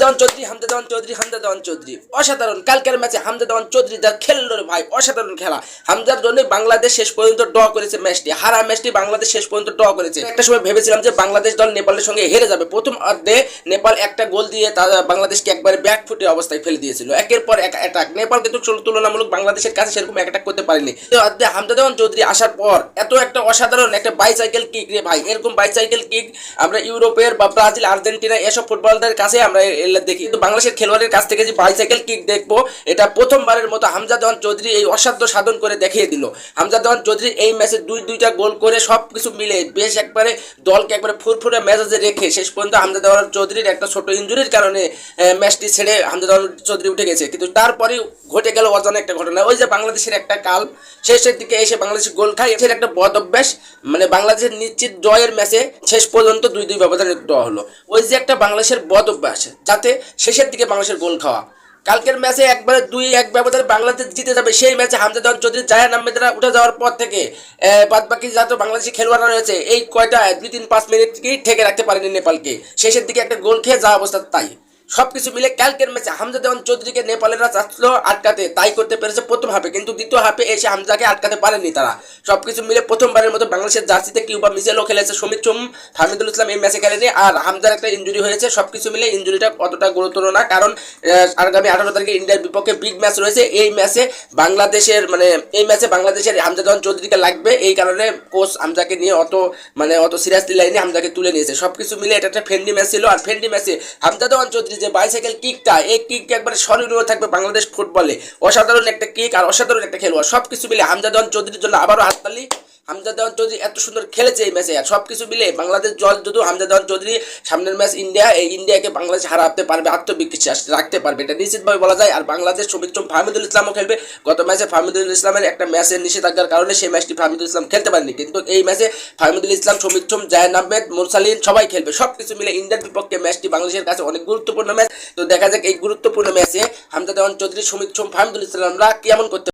দেওয়ান চৌধুরী হামদা চৌধুরী হামদা চৌধুরী। অসাধারণ। কালকের ম্যাচে হামদা চৌধুরী যা খেললো রে ভাই, অসাধারণ খেলা। হামদার জন্যই বাংলাদেশ শেষ পর্যন্ত ড করেছে ম্যাচটি। হারা ম্যাচটি বাংলাদেশ শেষ পর্যন্ত ড করেছে। একটা সময় ভেবেছিলাম যে বাংলাদেশ দল নেপালের সঙ্গে হেরে যাবে। প্রথম অর্ধে নেপাল একটা গোল দিয়ে তারা বাংলাদেশকে একবারে ব্যাক ফুটে অবস্থায় ফেলে দিয়েছিল। একের পর এক অ্যাটাক নেপাল কিন্তু তুলনামূলক বাংলাদেশের কাছে সেরকম অ্যাটাক করতে পারেনি। অর্ধে হামদা চৌধুরী আসার পর এত একটা অসাধারণ একটা বাইসাইকেল কিক রে ভাই। এরকম বাইসাইকেল কিক আমরা ইউরোপের বা ব্রাজিল, আর্জেন্টিনা এসব ফুটবলদের কাছে আমরা এগুলো দেখি। কিন্তু বাংলাদেশের খেলোয়াড়ের কাছ থেকে যে বাইসাইকেল কিক দেখব, এটা প্রথমবারের মতো হামজা দেওয়ান চৌধুরী এই অসাধ্য সাধন করে দেখিয়ে দিল। হামজা দেওয়ান চৌধুরী এই ম্যাচে দুই দুইটা গোল করে সব কিছু মিলে বেশ একবারে দলকে একবারে ফুরফুরে মেজাজে রেখে শেষ পর্যন্ত হামজা দেওয়ান চৌধুরীর একটা ছোট ইঞ্জুরির কারণে ম্যাচটি ছেড়ে হামজা দেওয়ান চৌধুরী উঠে গেছে। কিন্তু তারপরে ঘটে গেল অজানা একটা ঘটনা। ওই যে বাংলাদেশের একটা কাল, শেষের দিকে এসে বাংলাদেশ গোল খায়। এর একটা বদ অভ্যাস মানে বাংলাদেশের নিশ্চিত জয়ের ম্যাচে শেষ পর্যন্ত দুই দুই ব্যবধানে দেওয়া হলো। ওই যে একটা বাংলাদেশের বদ অভ্যাস যাতে শেষের দিকে বাংলাদেশের গোল খাওয়া। কালকের ম্যাচে একবারে দুই এক ব্যবধানে বাংলাদেশ জিতে যাবে, সেই ম্যাচে হামজা দেওয়ান চৌধুরী জায়ান আহমেদরা উঠে যাওয়ার পর থেকে বাদ বাকি যত বাংলাদেশি খেলোয়াড়রা রয়েছে, এই কয়টা দুই, তিন, পাঁচ মিনিট ঠেকে রাখতে পারেনি নেপালকে। শেষের দিকে একটা গোল খেয়ে যাওয়া অবস্থা তাই। সবকিছু মিলে কালকের ম্যাচে হামজা দেওয়ান চৌধুরীকে নেপালেরা চাচ্ছিল আটকাতে, তাই করতে পেরেছে প্রথম হাফে। কিন্তু দ্বিতীয় হাফে এসে হামজাকে আটকাতে পারেনি তারা। সবকিছু মিলে প্রথমবারের মতো বাংলাদেশের জার্সিতে কিউবা মিজেলও খেলেছে সমীর চুম, হামিদুল ইসলাম এই ম্যাচে খেলেনি, আর হামজার একটা ইঞ্জুরি হয়েছে। সবকিছু মিলে ইঞ্জুরিটা অতটা গুরুতর না, কারণ আগামী আঠারো তারিখে ইন্ডিয়ার বিপক্ষে বিগ ম্যাচ রয়েছে। এই ম্যাচে বাংলাদেশের মানে এই ম্যাচে বাংলাদেশের হামজা দেওয়ান চৌধুরীকে লাগবে। এই কারণে কোচ হামজাকে নিয়ে অত মানে অত সিরিয়াসলি লাইনে হামজাকে তুলে নিয়েছে। সবকিছু মিলে এটা একটা ফ্রেন্ডলি ম্যাচ ছিল, আর ফ্রেন্ডলি ম্যাচে হামজা দেওয়ান চৌধুরী যে বাইসাইকেল কিকটা এই কিক একবারে স্মরণীয় থাকবে বাংলাদেশ ফুটবলে অসাধারণ একটা কিক আর অসাধারণ একটা খেলোয়াড়। সবকিছু মিলে হামজাদন চৌধুরীর জন্য আবারও হাততালি। হামজা দেওয়ান চৌধুরী এত সুন্দর খেলেছে এই ম্যাচে। সব কিছু মিলে বাংলাদেশ জল যদিও হামজা দেওয়ান চৌধুরী সামনের ম্যাচ ইন্ডিয়া, এই ইন্ডিয়াকে বাংলাদেশ হারাতে পারবে, আত্মবিশ্বাস রাখতে পারবে। এটা নিশ্চিতভাবে বলা যায়। আর বাংলাদেশ সমিত্রম ফাহমিদুল ইসলামও খেলবে। গত ম্যাচে ফাহমিদুল ইসলামের একটা ম্যাচের নিষেধাজ্ঞার কারণে সেই ম্যাচটি ফাহমিদুল ইসলাম খেলতে পারেনি। কিন্তু এই ম্যাচে ফাহমিদুল ইসলাম সমিত্রম জায়ন আহমেদ, মুরসালিন সবাই খেলবে। সব কিছু মিলে ইন্ডিয়ার বিপক্ষে ম্যাচটি বাংলাদেশের কাছে অনেক গুরুত্বপূর্ণ ম্যাচ। তো দেখা যাক এই গুরুত্বপূর্ণ ম্যাচে হামজা দেওয়ান চৌধুরী সমিত্রম ফাহমিদুল ইসলামরা কেমন করতে